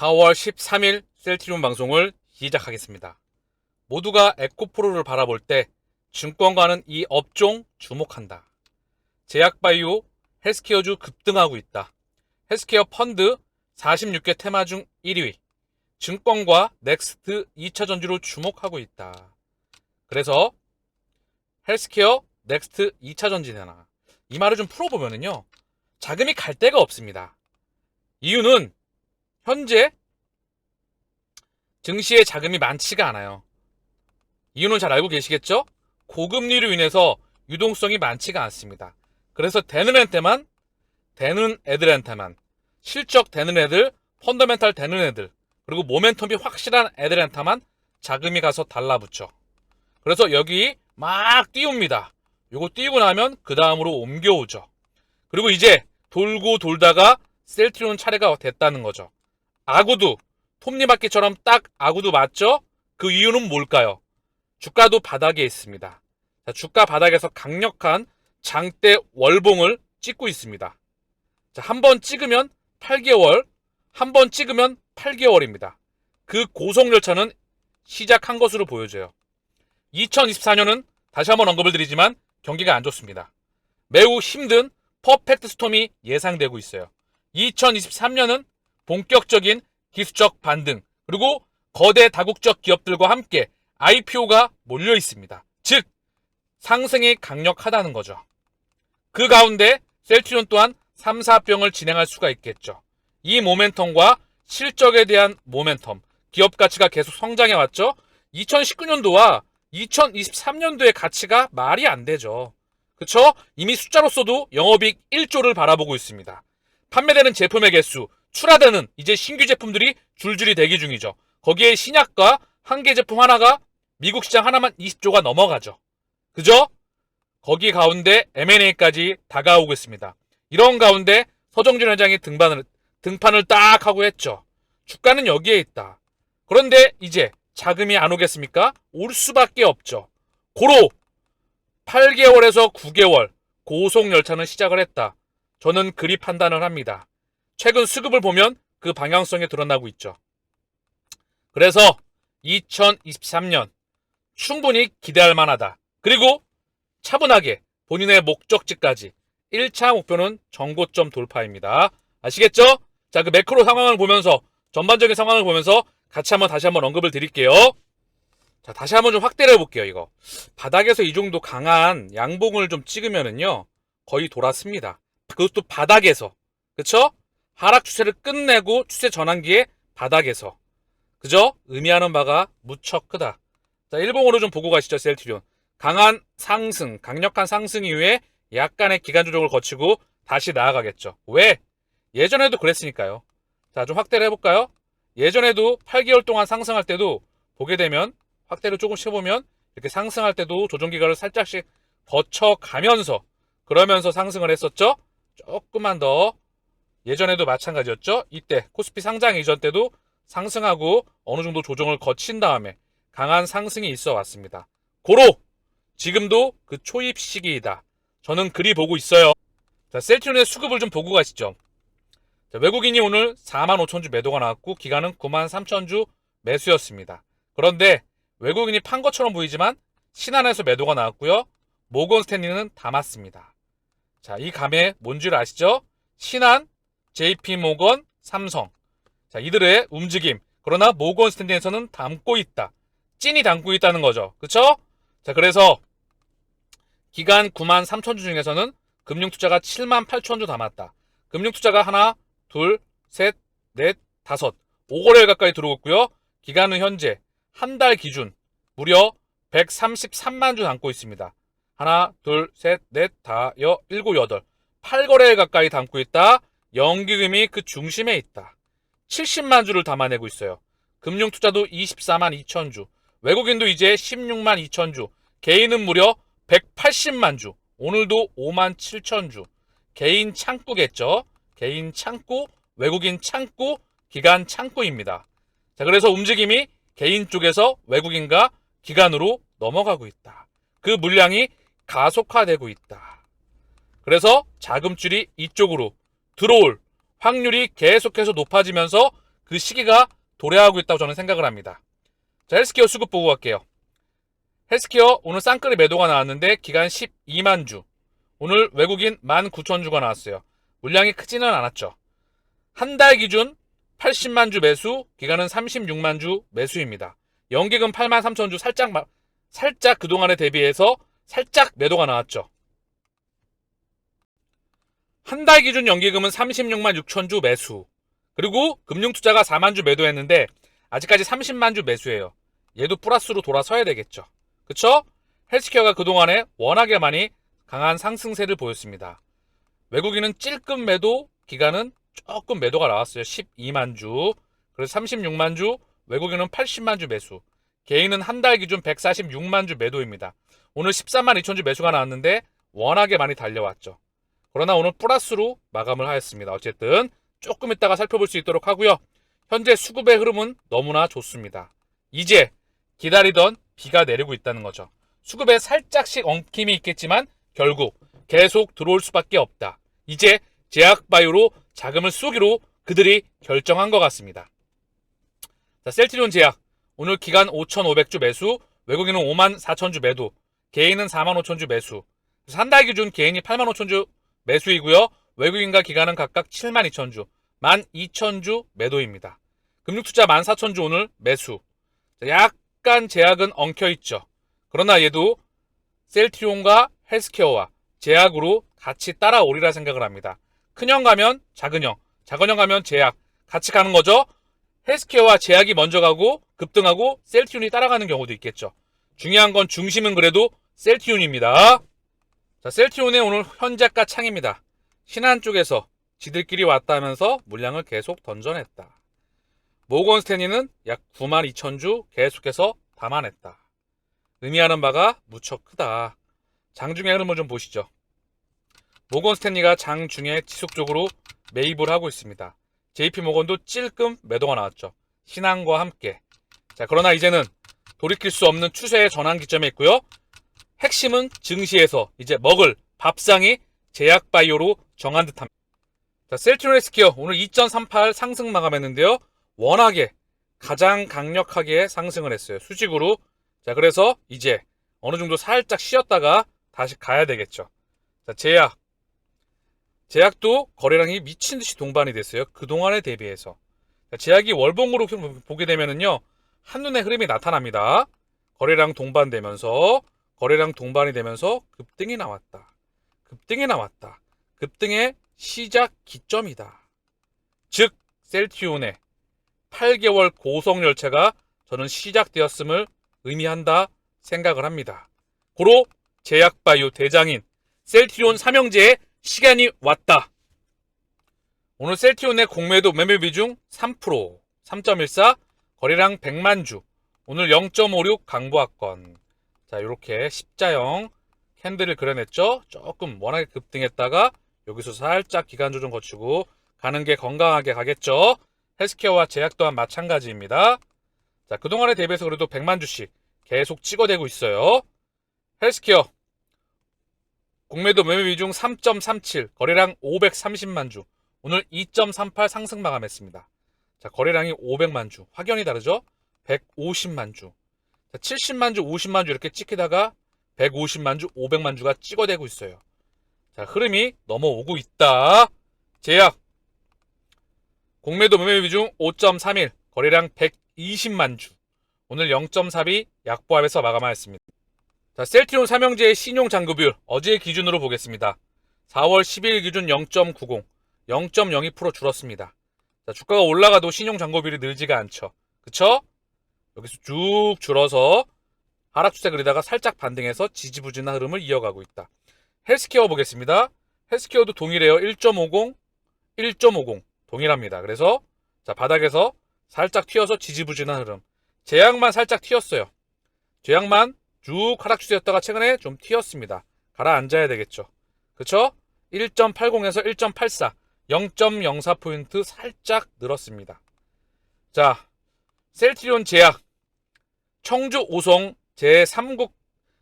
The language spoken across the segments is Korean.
4월 13일 셀트리온 방송을 시작하겠습니다. 모두가 에코프로를 바라볼 때 증권가는 이 업종 주목한다. 제약바이오, 헬스케어주 급등하고 있다. 헬스케어 펀드 46개 테마 중 1위. 증권과 넥스트 2차 전지로 주목하고 있다. 그래서 헬스케어 넥스트 2차 전지나 이 말을 좀 풀어보면은요. 자금이 갈 데가 없습니다. 이유는 현재 증시에 자금이 많지가 않아요. 이유는 잘 알고 계시겠죠? 고금리로 인해서 유동성이 많지가 않습니다. 그래서 되는 애한테만 되는 애들한테만 실적 되는 애들, 펀더멘탈 되는 애들, 그리고 모멘텀이 확실한 애들한테만 자금이 가서 달라붙죠. 그래서 여기 막 띄웁니다. 요거 띄우고 나면 그 다음으로 옮겨오죠. 그리고 이제 돌고 돌다가 셀트리온 차례가 됐다는 거죠. 아구도 톱니바퀴처럼 딱 아구도 맞죠? 그 이유는 뭘까요? 주가도 바닥에 있습니다. 자, 주가 바닥에서 강력한 장대 월봉을 찍고 있습니다. 자, 한 번 찍으면 8개월, 한 번 찍으면 8개월입니다. 그 고속열차는 시작한 것으로 보여져요. 2024년은 다시 한번 언급을 드리지만 경기가 안 좋습니다. 매우 힘든 퍼펙트 스톰이 예상되고 있어요. 2023년은 본격적인 기술적 반등, 그리고 거대 다국적 기업들과 함께 IPO가 몰려 있습니다. 즉, 상승이 강력하다는 거죠. 그 가운데 셀트리온 또한 3, 4병을 진행할 수가 있겠죠. 이 모멘텀과 실적에 대한 모멘텀, 기업 가치가 계속 성장해 왔죠. 2019년도와 2023년도의 가치가 말이 안 되죠. 그쵸? 이미 숫자로서도 영업이익 1조를 바라보고 있습니다. 판매되는 제품의 개수, 출하되는 이제 신규 제품들이 줄줄이 대기 중이죠. 거기에 신약과 한 개 제품 하나가 미국 시장 하나만 20조가 넘어가죠. 그죠? 거기 가운데 M&A까지 다가오고 있습니다. 이런 가운데 서정준 회장이 등반을, 등판을 딱 하고 했죠. 주가는 여기에 있다. 그런데 이제 자금이 안 오겠습니까? 올 수밖에 없죠. 고로 8개월에서 9개월 고속 열차는 시작을 했다. 저는 그리 판단을 합니다. 최근 수급을 보면 그 방향성이 드러나고 있죠. 그래서 2023년 충분히 기대할 만하다. 그리고 차분하게 본인의 목적지까지 1차 목표는 정고점 돌파입니다. 아시겠죠? 자, 그 매크로 상황을 보면서 전반적인 상황을 보면서 같이 한번 다시 한번 언급을 드릴게요. 자, 다시 한번 좀 확대를 해볼게요, 이거. 바닥에서 이 정도 강한 양봉을 좀 찍으면은요, 거의 돌았습니다. 그것도 바닥에서. 그쵸? 하락 추세를 끝내고 추세 전환기에 바닥에서. 그죠? 의미하는 바가 무척 크다. 자, 일봉으로 좀 보고 가시죠, 셀트리온. 강한 상승, 강력한 상승 이후에 약간의 기간 조정을 거치고 다시 나아가겠죠. 왜? 예전에도 그랬으니까요. 자, 좀 확대를 해볼까요? 예전에도 8개월 동안 상승할 때도 보게 되면 확대를 조금씩 해보면 이렇게 상승할 때도 조정 기간을 살짝씩 거쳐가면서 그러면서 상승을 했었죠. 조금만 더 예전에도 마찬가지였죠. 이때 코스피 상장 이전 때도 상승하고 어느 정도 조정을 거친 다음에 강한 상승이 있어 왔습니다. 고로 지금도 그 초입 시기이다. 저는 그리 보고 있어요. 자, 셀트리온의 수급을 좀 보고 가시죠. 자, 외국인이 오늘 4만 5천 주 매도가 나왔고 기간은 9만 3천 주 매수였습니다. 그런데 외국인이 판 것처럼 보이지만 신한에서 매도가 나왔고요. 모건 스탠리는 담았습니다. 자, 이 감에 뭔 줄 아시죠? 신한, JP 모건, 삼성. 자, 이들의 움직임. 그러나 모건 스탠리에서는 담고 있다. 찐이 담고 있다는 거죠. 그쵸? 자, 그래서 기간 9만 3천 주 중에서는 금융 투자가 7만 8천 주 담았다. 금융 투자가 하나, 둘, 셋, 넷, 다섯, 5거래일 가까이 들어오고 있고요. 기간은 현재 한 달 기준 무려 133만 주 담고 있습니다. 하나, 둘, 셋, 넷, 다, 여, 일곱, 여덟. 8거래일 가까이 담고 있다. 연기금이 그 중심에 있다. 70만 주를 담아내고 있어요. 금융 투자도 24만 2천 주. 외국인도 이제 16만 2천 주. 개인은 무려 180만 주. 오늘도 5만 7천 주. 개인 창구겠죠. 개인 창구, 외국인 창구, 기간 창구입니다. 자, 그래서 움직임이 개인 쪽에서 외국인과 기간으로 넘어가고 있다. 그 물량이 가속화되고 있다. 그래서 자금줄이 이쪽으로 들어올 확률이 계속해서 높아지면서 그 시기가 도래하고 있다고 저는 생각을 합니다. 자, 헬스케어 수급 보고 갈게요. 헬스케어 오늘 쌍끌이 매도가 나왔는데 기간 12만 주. 오늘 외국인 19,000주가 나왔어요. 물량이 크지는 않았죠. 한 달 기준 80만 주 매수, 기간은 36만 주 매수입니다. 연기금 8만 3천 주 살짝 마- 살짝 그동안에 대비해서 살짝 매도가 나왔죠. 한 달 기준 연기금은 36만 6천 주 매수. 그리고 금융투자가 4만 주 매도했는데 아직까지 30만 주 매수예요. 얘도 플러스로 돌아서야 되겠죠. 그쵸? 헬스케어가 그동안에 워낙에 많이 강한 상승세를 보였습니다. 외국인은 찔끔 매도, 기간은 조금 매도가 나왔어요. 12만 주. 그래서 36만 주, 외국인은 80만 주 매수. 개인은 한 달 기준 146만 주 매도입니다. 오늘 13만 2천 주 매수가 나왔는데 워낙에 많이 달려왔죠. 그러나 오늘 플러스로 마감을 하였습니다. 어쨌든 조금 있다가 살펴볼 수 있도록 하고요. 현재 수급의 흐름은 너무나 좋습니다. 이제 기다리던 비가 내리고 있다는 거죠. 수급에 살짝씩 엉킴이 있겠지만 결국 계속 들어올 수밖에 없다. 이제 제약바이오로 자금을 쏘기로 그들이 결정한 것 같습니다. 자, 셀트리온 제약 오늘 기간 5,500주 매수, 외국인은 5만 4천주 매도, 개인은 4만 5천주 매수. 한 달 기준 개인이 8만 5천주 매수이고요. 외국인과 기간은 각각 7만 2천주, 1만 2천주 매도입니다. 금융투자 1만 4천주 오늘 매수. 자, 약간 제약은 엉켜 있죠. 그러나 얘도 셀트리온과 헬스케어와 제약으로 같이 따라오리라 생각을 합니다. 큰형 가면 작은형, 작은형 가면 제약 같이 가는 거죠. 헬스케어와 제약이 먼저 가고 급등하고 셀트리온이 따라가는 경우도 있겠죠. 중요한 건 중심은 그래도 셀트리온입니다. 자, 셀트리온의 오늘 현재가 창입니다. 신한 쪽에서 지들끼리 왔다면서 물량을 계속 던져냈다. 모건 스탠리는 약 9만 2천 주 계속해서 담아냈다. 의미하는 바가 무척 크다. 장중의 흐름을 좀 보시죠. 모건 스탠리가 장중에 지속적으로 매입을 하고 있습니다. JP 모건도 찔끔 매도가 나왔죠. 신앙과 함께. 자, 그러나 이제는 돌이킬 수 없는 추세의 전환 기점에 있고요. 핵심은 증시에서 이제 먹을 밥상이 제약바이오로 정한 듯합니다. 자, 셀트리온헬스케어 오늘 2.38 상승 마감했는데요. 워낙에 가장 강력하게 상승을 했어요. 수직으로. 자, 그래서 이제 어느 정도 살짝 쉬었다가 다시 가야 되겠죠. 자, 제약. 제약도 거래량이 미친 듯이 동반이 됐어요. 그동안에 대비해서. 자, 제약이 월봉으로 보게 되면은요. 한눈에 흐름이 나타납니다. 거래량 동반되면서 거래량 동반이 되면서 급등이 나왔다. 급등이 나왔다. 급등의 시작 기점이다. 즉 셀티온의 8개월 고속 열차가 저는 시작되었음을 의미한다 생각을 합니다. 고로 제약바이오 대장인 셀티온 삼형제의 시간이 왔다. 오늘 셀티온의 공매도 매매 비중 3%, 3.14, 거래량 100만 주. 오늘 0.56 강보합권. 자, 이렇게 십자형 캔들을 그려냈죠. 조금 워낙에 급등했다가 여기서 살짝 기간 조정 거치고 가는 게 건강하게 가겠죠. 헬스케어와 제약 또한 마찬가지입니다. 자, 그동안에 대비해서 그래도 100만 주씩 계속 찍어대고 있어요. 헬스케어 공매도 매매 비중 3.37, 거래량 530만 주. 오늘 2.38 상승 마감했습니다. 자, 거래량이 500만 주. 확연히 다르죠? 150만 주. 자, 70만 주, 50만 주 이렇게 찍히다가 150만 주, 500만 주가 찍어대고 있어요. 자, 흐름이 넘어오고 있다. 제약. 공매도 매매 비중 5.31, 거래량 120만 주. 오늘 0.42 약보합에서 마감하였습니다. 자, 셀티론 삼형제의 신용 잔고비율 어제 기준으로 보겠습니다. 4월 10일 기준 0.90, 0.02% 줄었습니다. 자, 주가가 올라가도 신용 잔고비율이 늘지가 않죠. 그쵸? 여기서 쭉 줄어서 하락 추세 그리다가 살짝 반등해서 지지부진한 흐름을 이어가고 있다. 헬스케어 보겠습니다. 헬스케어도 동일해요. 1.50, 1.50 동일합니다. 그래서 자 바닥에서 살짝 튀어서 지지부진한 흐름. 제약만 살짝 튀었어요. 제약만 쭉 하락 추세였다가 최근에 좀 튀었습니다. 가라앉아야 되겠죠. 그쵸? 1.80에서 1.84, 0.04포인트 살짝 늘었습니다. 자, 셀트리온 제약, 청주 오송 제3국,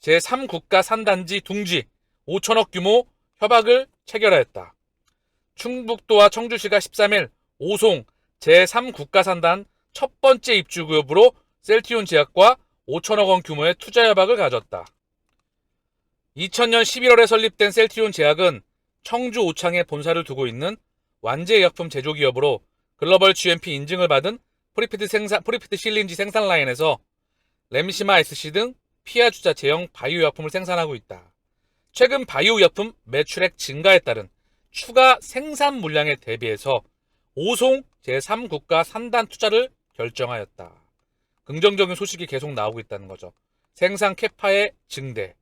제3국가 산단지 둥지 5천억 규모 협약을 체결하였다. 충북도와 청주시가 13일 오송 제3국가 산단 첫 번째 입주기업으로 셀티온 제약과 5천억 원 규모의 투자 협약을 가졌다. 2000년 11월에 설립된 셀티온 제약은 청주 오창에 본사를 두고 있는 완제의약품 제조기업으로 글로벌 GMP 인증을 받은 프리피드 생산, 프리피드 실린지 생산 라인에서 렘시마 SC 등 피하 주자 제형 바이오 약품을 생산하고 있다. 최근 바이오 약품 매출액 증가에 따른 추가 생산 물량에 대비해서 오송 제3국가 산단 투자를 결정하였다. 긍정적인 소식이 계속 나오고 있다는 거죠. 생산 캐파의 증대.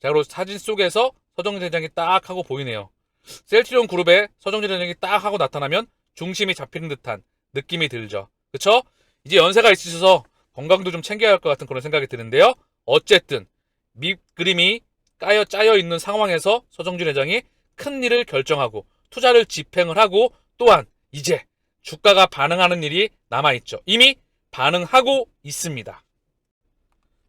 자, 그리고 사진 속에서 서정진 대장이 딱 하고 보이네요. 셀티론 그룹에 서정진 대장이 딱 하고 나타나면 중심이 잡히는 듯한 느낌이 들죠. 그쵸? 이제 연세가 있으셔서 건강도 좀 챙겨야 할 것 같은 그런 생각이 드는데요. 어쨌든 밑그림이 까여 짜여 있는 상황에서 서정준 회장이 큰 일을 결정하고 투자를 집행을 하고 또한 이제 주가가 반응하는 일이 남아있죠. 이미 반응하고 있습니다.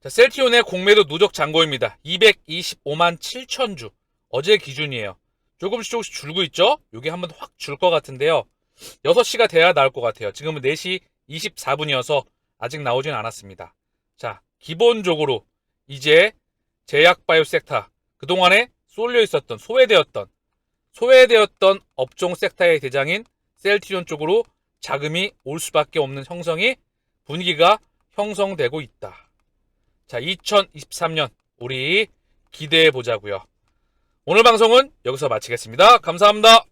자, 셀티온의 공매도 누적 잔고입니다. 225만 7천 주. 어제 기준이에요. 조금씩 조금씩 줄고 있죠? 요게 한번 확 줄 것 같은데요. 6시가 돼야 나올 것 같아요. 지금은 4시 24분이어서 아직 나오진 않았습니다. 자, 기본적으로 이제 제약바이오 섹터, 그동안에 쏠려 있었던, 소외되었던, 소외되었던 업종 섹터의 대장인 셀티온 쪽으로 자금이 올 수밖에 없는 형성이 분위기가 형성되고 있다. 자, 2023년 우리 기대해 보자고요. 오늘 방송은 여기서 마치겠습니다. 감사합니다.